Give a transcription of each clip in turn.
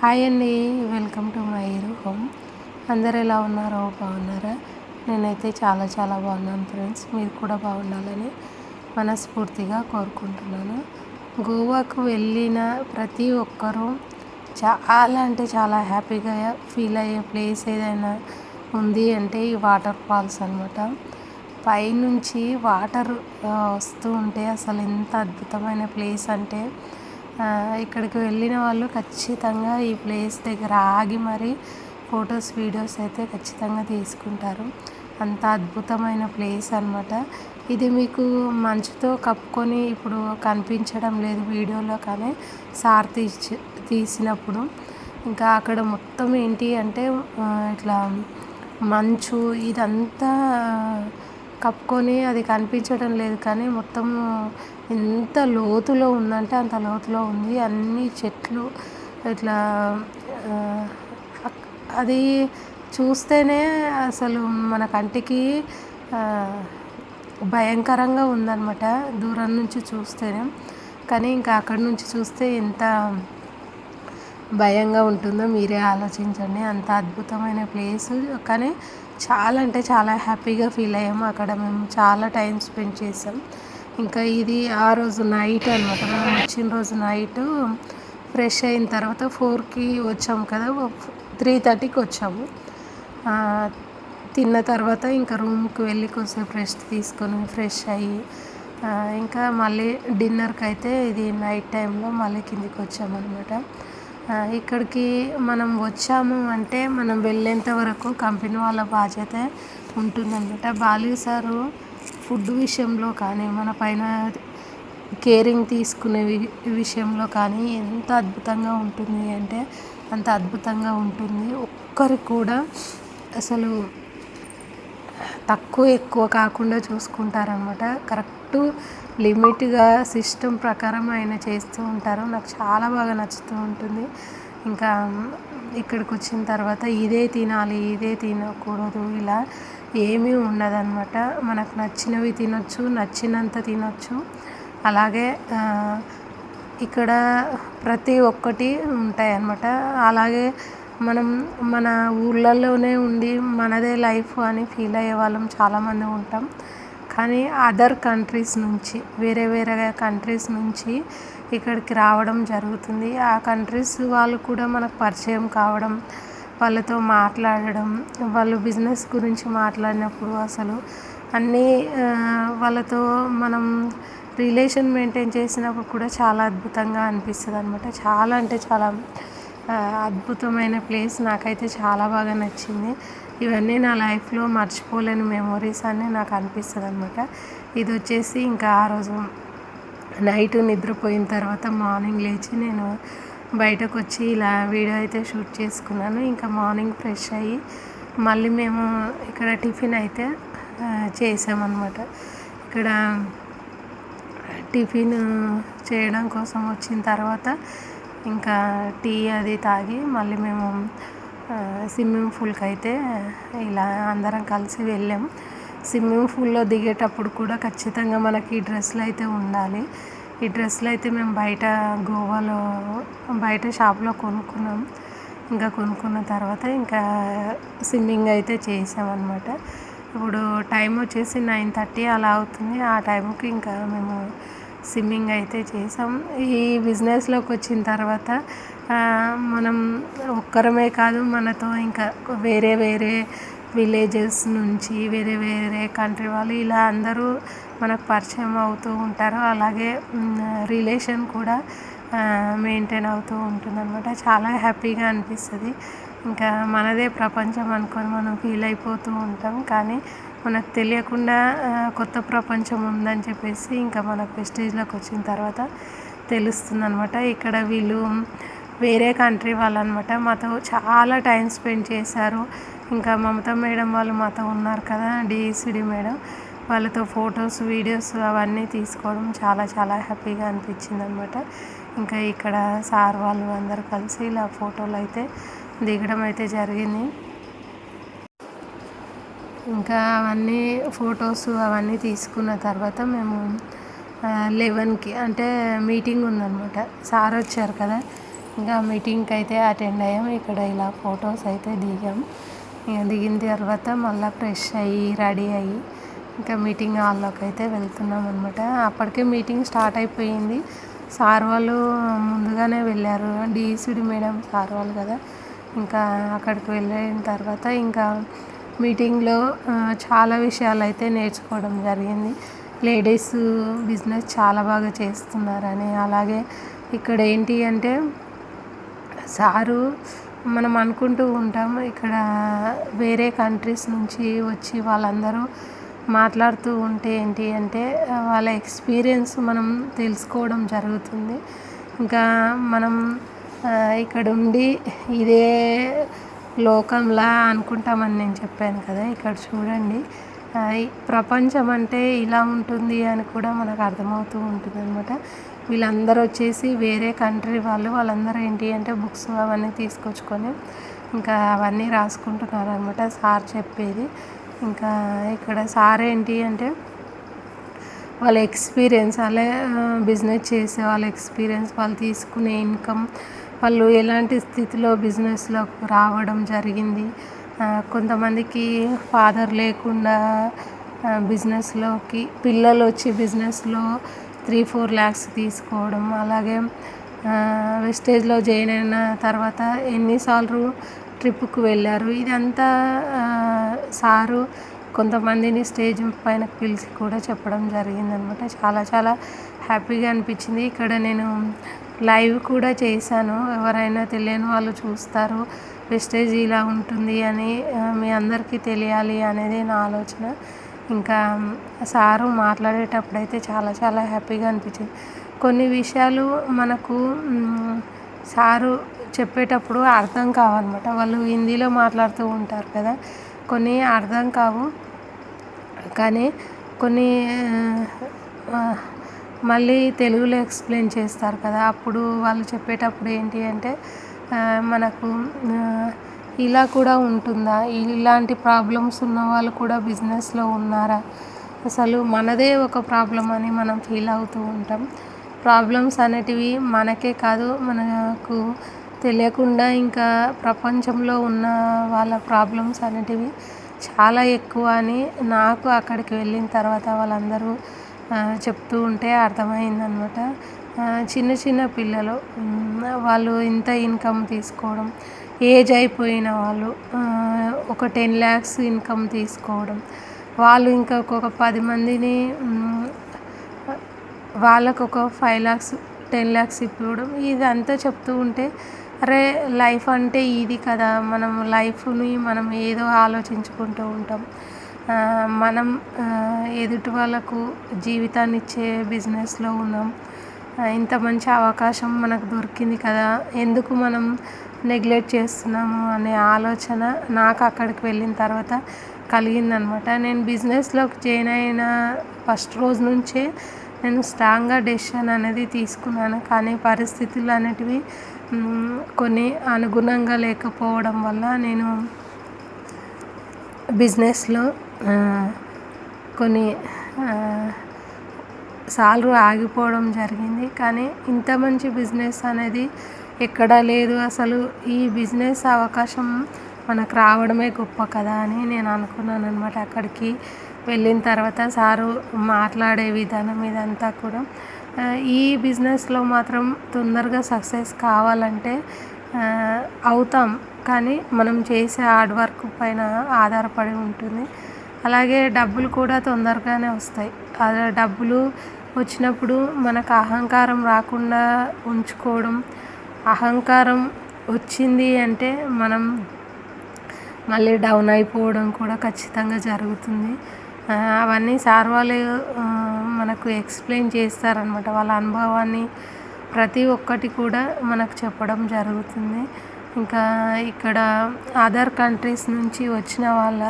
Hi అండి welcome to my home. అందరు ఎలా ఉన్నారో బాగున్నారా? నేనైతే చాలా చాలా బాగున్నాను ఫ్రెండ్స్ మీరు కూడా బాగుండాలని మనస్ఫూర్తిగా కోరుకుంటున్నాను. గోవాకు వెళ్ళిన ప్రతి ఒక్కరూ చాలా అంటే చాలా హ్యాపీగా ఫీల్ అయ్యే ప్లేస్ ఏదైనా ఉంది అంటే ఈ వాటర్ ఫాల్స్ అనమాట పైనుంచి వాటర్ వస్తూ ఉంటే అసలు ఎంత అద్భుతమైన ప్లేస్ అంటే ఇక్కడికి వెళ్ళిన వాళ్ళు ఖచ్చితంగా ఈ ప్లేస్ దగ్గర ఆగి మరి ఫొటోస్ వీడియోస్ అయితే ఖచ్చితంగా తీసుకుంటారు. అంత అద్భుతమైన ప్లేస్ అనమాట ఇది మీకు మంచుతో కప్పుకొని ఇప్పుడు కనిపించడం లేదు వీడియోలో కానీ సార్ తీసి తీసినప్పుడు. ఇంకా అక్కడ మొత్తం ఏంటి అంటే ఇట్లా మంచు ఇదంతా కప్పుకొని అది కనిపించడం లేదు కానీ మొత్తం ఎంత లోతులో ఉందంటే అంత లోతులో ఉంది. అన్ని చెట్లు ఇట్లా అది చూస్తేనే అసలు మన కంటికి భయంకరంగా ఉందన్నమాట దూరం నుంచి చూస్తేనే. కానీ ఇంకా అక్కడి నుంచి చూస్తే ఎంత భయంగా ఉంటుందో మీరే ఆలోచించండి. అంత అద్భుతమైన ప్లేస్. కానీ చాలా అంటే చాలా హ్యాపీగా ఫీల్ అయ్యాము. అక్కడ మేము చాలా టైం స్పెండ్ చేసాం. ఇంకా ఇది ఆ రోజు నైట్ అనమాట మేము వచ్చిన రోజు నైట్ ఫ్రెష్ అయిన తర్వాత ఫోర్కి వచ్చాము కదా. త్రీ థర్టీకి వచ్చాము. తిన్న తర్వాత ఇంకా రూమ్కి వెళ్ళి కొంచెం రెస్ట్ తీసుకొని ఫ్రెష్ అయ్యి ఇంకా మళ్ళీ డిన్నర్కి అయితే ఇది నైట్ టైంలో మళ్ళీ కిందికి వచ్చామన్నమాట. ఇక్కడికి మనం వచ్చాము అంటే మనం వెళ్ళేంత వరకు కంపెనీ వాళ్ళ బాధ్యత ఉంటుందన్నమాట. బాలు సారు ఫుడ్ విషయంలో కానీ మన పైన కేరింగ్ తీసుకునే విషయంలో కానీ ఎంత అద్భుతంగా ఉంటుంది అంటే అంత అద్భుతంగా ఉంటుంది. ఒక్కరికి కూడా అసలు తక్కువ ఎక్కువ కాకుండా చూసుకుంటారనమాట కరెక్ట్ లిమిట్గా సిస్టమ్ ప్రకారం ఆయన చేస్తూ ఉంటారు. నాకు చాలా బాగా నచ్చుతూ ఉంటుంది. ఇంకా ఇక్కడికి వచ్చిన తర్వాత ఇదే తినాలి ఇదే తినకూడదు ఇలా ఏమీ ఉండదన్నమాట. మనకు నచ్చినవి తినొచ్చు నచ్చినంత తినొచ్చు. అలాగే ఇక్కడ ప్రతి ఒక్కటి ఉంటాయి అన్నమాట అలాగే మనం మన ఊళ్ళల్లోనే ఉండి మనదే లైఫ్ అని ఫీల్ అయ్యే వాళ్ళం చాలామంది ఉంటాం. కానీ అదర్ కంట్రీస్ నుంచి వేరే వేరే కంట్రీస్ నుంచి ఇక్కడికి రావడం జరుగుతుంది. ఆ కంట్రీస్ వాళ్ళు కూడా మనకు పరిచయం కావడం వాళ్ళతో మాట్లాడడం వాళ్ళు బిజినెస్ గురించి మాట్లాడినప్పుడు అసలు అన్నీ వాళ్ళతో మనం రిలేషన్ మెయింటైన్ చేసినప్పుడు కూడా చాలా అద్భుతంగా అనిపిస్తుంది అనమాట చాలా అంటే చాలా అద్భుతమైన ప్లేస్ నాకైతే చాలా బాగా నచ్చింది. ఇవన్నీ నా లైఫ్లో మర్చిపోలేని మెమొరీస్ అని నాకు అనిపిస్తుంది అనమాట ఇది వచ్చేసి ఇంకా ఆ రోజు నైట్ నిద్రపోయిన తర్వాత మార్నింగ్ లేచి నేను బయటకు వచ్చి ఇలా వీడియో అయితే షూట్ చేసుకున్నాను. ఇంకా మార్నింగ్ ఫ్రెష్ అయ్యి మళ్ళీ మేము ఇక్కడ టిఫిన్ అయితే చేసామన్నమాట. ఇక్కడ టిఫిన్ చేయడం కోసం వచ్చిన తర్వాత ఇంకా టీ అది తాగి మళ్ళీ మేము స్విమ్మింగ్ పూల్కి అయితే ఇలా అందరం కలిసి వెళ్ళాం. స్విమ్మింగ్ పూల్లో దిగేటప్పుడు కూడా ఖచ్చితంగా మనకి ఈ డ్రెస్సులు అయితే ఉండాలి. ఈ డ్రెస్సులు అయితే మేము బయట గోవాలో బయట షాప్లో కొనుక్కున్నాం. ఇంకా కొనుక్కున్న తర్వాత ఇంకా స్విమ్మింగ్ అయితే చేసామన్నమాట. ఇప్పుడు టైం వచ్చేసి నైన్ థర్టీ అలా అవుతుంది. ఆ టైంకి ఇంకా మేము స్విమ్మింగ్ అయితే చేసాం. ఈ బిజినెస్లోకి వచ్చిన తర్వాత మనం ఒక్కరమే కాదు మనతో ఇంకా వేరే వేరే విలేజెస్ నుంచి వేరే వేరే కంట్రీ వాళ్ళు ఇలా అందరూ మనకు పరిచయం అవుతూ ఉంటారు. అలాగే రిలేషన్ కూడా మెయింటైన్ అవుతూ ఉంటుంది అనమాట చాలా హ్యాపీగా అనిపిస్తుంది. ఇంకా మనదే ప్రపంచం అనుకొని మనం ఫీల్ అయిపోతూ ఉంటాం. కానీ మనకు తెలియకుండా కొత్త ప్రపంచం ఉందని చెప్పేసి ఇంకా మన ప్రెస్టేజ్లోకి వచ్చిన తర్వాత తెలుస్తుంది అనమాట ఇక్కడ వీళ్ళు వేరే కంట్రీ వాళ్ళు అనమాట మాతో చాలా టైం స్పెండ్ చేశారు. ఇంకా మమతా మేడం వాళ్ళు మాతో ఉన్నారు కదా డిఈసిడి మేడం. వాళ్ళతో ఫొటోస్ వీడియోస్ అవన్నీ తీసుకోవడం చాలా చాలా హ్యాపీగా అనిపించింది అనమాట ఇంకా ఇక్కడ సార్ వాళ్ళు అందరు కలిసి ఇలా ఫోటోలు అయితే దిగడం అయితే జరిగింది. ఇంకా అవన్నీ ఫొటోస్ అవన్నీ తీసుకున్న తర్వాత మేము లెవెన్కి అంటే మీటింగ్ ఉందన్నమాట. సార్ వచ్చారు కదా ఇంకా మీటింగ్కి అయితే అటెండ్ అయ్యాం. ఇక్కడ ఇలా ఫొటోస్ అయితే దిగాం. ఇక దిగిన తర్వాత మళ్ళీ ఫ్రెష్ అయ్యి రెడీ అయ్యి ఇంకా మీటింగ్ హాల్లోకి అయితే వెళ్తున్నాం అనమాట అప్పటికే మీటింగ్ స్టార్ట్ అయిపోయింది. సార్ వాళ్ళు ముందుగానే వెళ్ళారు. డిఈసిడి మేడం సార్ వాళ్ళు కదా ఇంకా అక్కడికి వెళ్ళిన తర్వాత ఇంకా మీటింగ్లో చాలా విషయాలు అయితే నేర్చుకోవడం జరిగింది. లేడీస్ బిజినెస్ చాలా బాగా చేస్తున్నారని. అలాగే ఇక్కడ ఏంటి అంటే సారు మనం అనుకుంటూ ఉంటాం ఇక్కడ వేరే కంట్రీస్ నుంచి వచ్చి వాళ్ళందరూ మాట్లాడుతూ ఉంటే ఏంటి అంటే వాళ్ళ ఎక్స్పీరియన్స్ మనం తెలుసుకోవడం జరుగుతుంది. ఇంకా మనం ఇక్కడ ఉండి ఇదే లోకంలా అనుకుంటామని నేను చెప్పాను కదా ఇక్కడ చూడండి. ప్రపంచం అంటే ఇలా ఉంటుంది అని కూడా మనకు అర్థమవుతూ ఉంటుంది అనమాట వీళ్ళందరూ వచ్చేసి వేరే కంట్రీ వాళ్ళు వాళ్ళందరూ ఏంటి అంటే బుక్స్ అవన్నీ తీసుకొచ్చుకొని ఇంకా అవన్నీ రాసుకుంటున్నారు అనమాట సార్ చెప్పేది. ఇంకా ఇక్కడ సార్ ఏంటి అంటే వాళ్ళ ఎక్స్పీరియన్స్ అలా బిజినెస్ చేసే వాళ్ళ ఎక్స్పీరియన్స్ వాళ్ళు తీసుకునే ఇన్కమ్ వాళ్ళు ఎలాంటి స్థితిలో బిజినెస్లో రావడం జరిగింది. కొంతమందికి ఫాదర్ లేకుండా బిజినెస్లోకి పిల్లలు వచ్చి బిజినెస్లో త్రీ ఫోర్ ల్యాక్స్ తీసుకోవడం అలాగే వెస్టేజ్లో జాయిన్ అయిన తర్వాత ఎన్నిసార్లు ట్రిప్కు వెళ్ళారు. ఇదంతా సారు కొంతమందిని స్టేజ్ పైన పిలిచి కూడా చెప్పడం జరిగిందనమాట. చాలా చాలా హ్యాపీగా అనిపించింది. ఇక్కడ నేను లైవ్ కూడా చేశాను. ఎవరైనా తెలియని వాళ్ళు చూస్తారు. వెస్టేజ్ ఇలా ఉంటుంది అని మీ అందరికీ తెలియాలి అనేది నా ఆలోచన. ఇంకా సారు మాట్లాడేటప్పుడు అయితే చాలా చాలా హ్యాపీగా అనిపించింది. కొన్ని విషయాలు మనకు సారు చెప్పేటప్పుడు అర్థం కావన్నమాట. వాళ్ళు హిందీలో మాట్లాడుతూ ఉంటారు కదా. కొన్ని అర్థం కావు. కానీ కొన్ని మళ్ళీ తెలుగులో ఎక్స్ప్లెయిన్ చేస్తారు కదా అప్పుడు వాళ్ళు చెప్పేటప్పుడు ఏంటి అంటే మనకు ఇలా కూడా ఉంటుందా? ఇలాంటి ప్రాబ్లమ్స్ ఉన్న వాళ్ళు కూడా బిజినెస్లో ఉన్నారా? అసలు మనదే ఒక ప్రాబ్లం అని మనం ఫీల్ అవుతూ ఉంటాం. ప్రాబ్లమ్స్ అనేటివి మనకే కాదు మనకు తెలియకుండా ఇంకా ప్రపంచంలో ఉన్న వాళ్ళ ప్రాబ్లమ్స్ అనేటివి చాలా ఎక్కువ అని నాకు అక్కడికి వెళ్ళిన తర్వాత వాళ్ళందరూ చెప్తూ ఉంటే అర్థమైందనమాట చిన్న చిన్న పిల్లలు వాళ్ళు ఇంత ఇన్కమ్ తీసుకోవడం ఏజ్ అయిపోయిన వాళ్ళు ఒక టెన్ ల్యాక్స్ ఇన్కమ్ తీసుకోవడం వాళ్ళు ఇంకా ఒక పది మందిని వాళ్ళకు ఒక ఫైవ్ ల్యాక్స్ టెన్ ల్యాక్స్ ఇవ్వడం ఇదంతా చెప్తూ ఉంటే అరే లైఫ్ అంటే ఇది కదా మనం లైఫ్ని మనం ఏదో ఆలోచించుకుంటూ ఉంటాం. మనం ఎదుటి వాళ్ళకు జీవితాన్ని ఇచ్చే బిజినెస్లో ఉన్నాం. ఇంత మంచి అవకాశం మనకు దొరికింది కదా ఎందుకు మనం నెగ్లెక్ట్ చేస్తున్నాము అనే ఆలోచన నాకు అక్కడికి వెళ్ళిన తర్వాత కలిగిందనమాట. నేను బిజినెస్లోకి జాయిన్ అయిన ఫస్ట్ రోజు నుంచే నేను స్ట్రాంగ్గా డెసిషన్ అనేది తీసుకున్నాను. కానీ పరిస్థితులు అనేటివి కొన్ని అనుగుణంగా లేకపోవడం వల్ల నేను బిజినెస్లో కొన్ని సార్లు ఆగిపోవడం జరిగింది. కానీ ఇంత మంచి బిజినెస్ అనేది ఎక్కడా లేదు. అసలు ఈ బిజినెస్ అవకాశం మనకు రావడమే గొప్ప కదా అని నేను అనుకున్నాను అనమాట అక్కడికి వెళ్ళిన తర్వాత సారు మాట్లాడే విధానం ఇదంతా కూడా ఈ బిజినెస్లో మాత్రం తొందరగా సక్సెస్ కావాలంటే అవుతాం. కానీ మనం చేసే హార్డ్ వర్క్ పైన ఆధారపడి ఉంటుంది. అలాగే డబ్బులు కూడా తొందరగానే వస్తాయి. అలా డబ్బులు వచ్చినప్పుడు మనకు అహంకారం రాకుండా ఉంచుకోవడం అహంకారం వచ్చింది అంటే మనం మళ్ళీ డౌన్ అయిపోవడం కూడా ఖచ్చితంగా జరుగుతుంది. అవన్నీ సార్ వాళ్ళు మనకు ఎక్స్ప్లెయిన్ చేస్తారనమాట వాళ్ళ అనుభవాన్ని ప్రతి ఒక్కటి కూడా మనకు చెప్పడం జరుగుతుంది. ఇంకా ఇక్కడ అదర్ కంట్రీస్ నుంచి వచ్చిన వాళ్ళ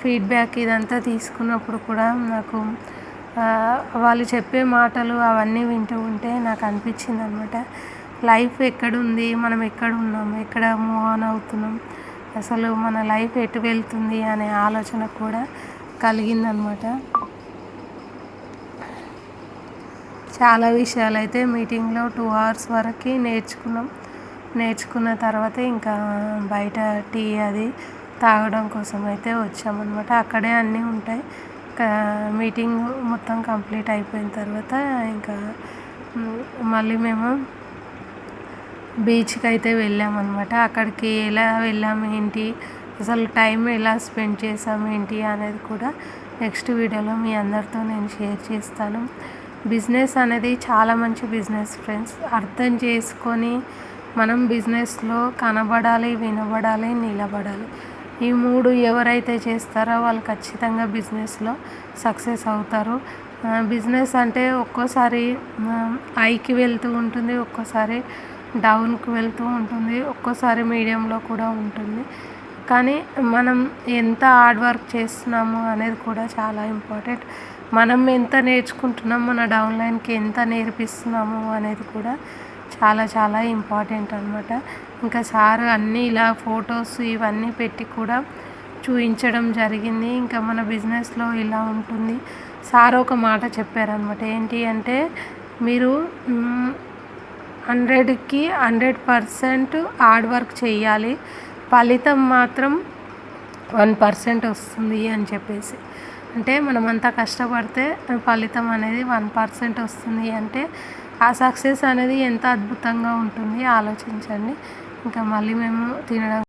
ఫీడ్బ్యాక్ ఇదంతా తీసుకున్నప్పుడు కూడా నాకు వాళ్ళు చెప్పే మాటలు అవన్నీ వింటూ ఉంటే నాకు అనిపించింది అనమాట లైఫ్ ఎక్కడుంది? మనం ఎక్కడ ఉన్నాం ఎక్కడ మూవ్ ఆన్ అవుతున్నాం? అసలు మన లైఫ్ ఎటు వెళ్తుంది? అనే ఆలోచన కూడా కలిగిందనమాట. చాలా విషయాలు అయితే మీటింగ్లో టూ అవర్స్ వరకు నేర్చుకున్నాం. నేర్చుకున్న తర్వాత ఇంకా బయట టీ అది తాగడం కోసం అయితే వచ్చామన్నమాట. అక్కడే అన్నీ ఉంటాయి. మీటింగ్ మొత్తం కంప్లీట్ అయిపోయిన తర్వాత ఇంకా మళ్ళీ మేము బీచ్కి అయితే వెళ్ళామన్నమాట. అక్కడికి ఎలా వెళ్ళాము ఏంటి అసలు టైం ఎలా స్పెండ్ చేసాము ఏంటి అనేది కూడా నెక్స్ట్ వీడియోలో మీ అందరితో నేను షేర్ చేస్తాను. బిజినెస్ అనేది చాలా మంచి బిజినెస్ ఫ్రెండ్స్. అర్థం చేసుకొని మనం బిజినెస్లో కనబడాలి వినబడాలి నిలబడాలి. ఈ మూడు ఎవరైతే చేస్తారో వాళ్ళు ఖచ్చితంగా బిజినెస్లో సక్సెస్ అవుతారు. బిజినెస్ అంటే ఒక్కోసారి ఐకి వెళ్తూ ఉంటుంది ఒక్కోసారి డౌన్కి వెళ్తూ ఉంటుంది ఒక్కోసారి మీడియంలో కూడా ఉంటుంది. కానీ మనం ఎంత హార్డ్ వర్క్ చేస్తున్నాము అనేది కూడా చాలా ఇంపార్టెంట్. మనం ఎంత నేర్చుకుంటున్నాం మన డౌన్లైన్కి ఎంత నేర్పిస్తున్నాము అనేది కూడా చాలా చాలా ఇంపార్టెంట్ అనమాట ఇంకా సార్ అన్నీ ఇలా ఫొటోస్ ఇవన్నీ పెట్టి కూడా చూపించడం జరిగింది. ఇంకా మన బిజినెస్లో ఇలా ఉంటుంది. సార్ ఒక మాట చెప్పారనమాట ఏంటి అంటే మీరు హండ్రెడ్కి హండ్రెడ్ పర్సెంట్ హార్డ్ వర్క్ చేయాలి. ఫలితం మాత్రం వన్ పర్సెంట్ వస్తుంది అని చెప్పేసి. అంటే మనమంతా కష్టపడితే ఫలితం అనేది వన్ పర్సెంట్ వస్తుంది అంటే ఆ సక్సెస్ అనేది ఎంత అద్భుతంగా ఉంటుంది ఆలోచించండి. ఇంకా మళ్ళీ మేము తినడం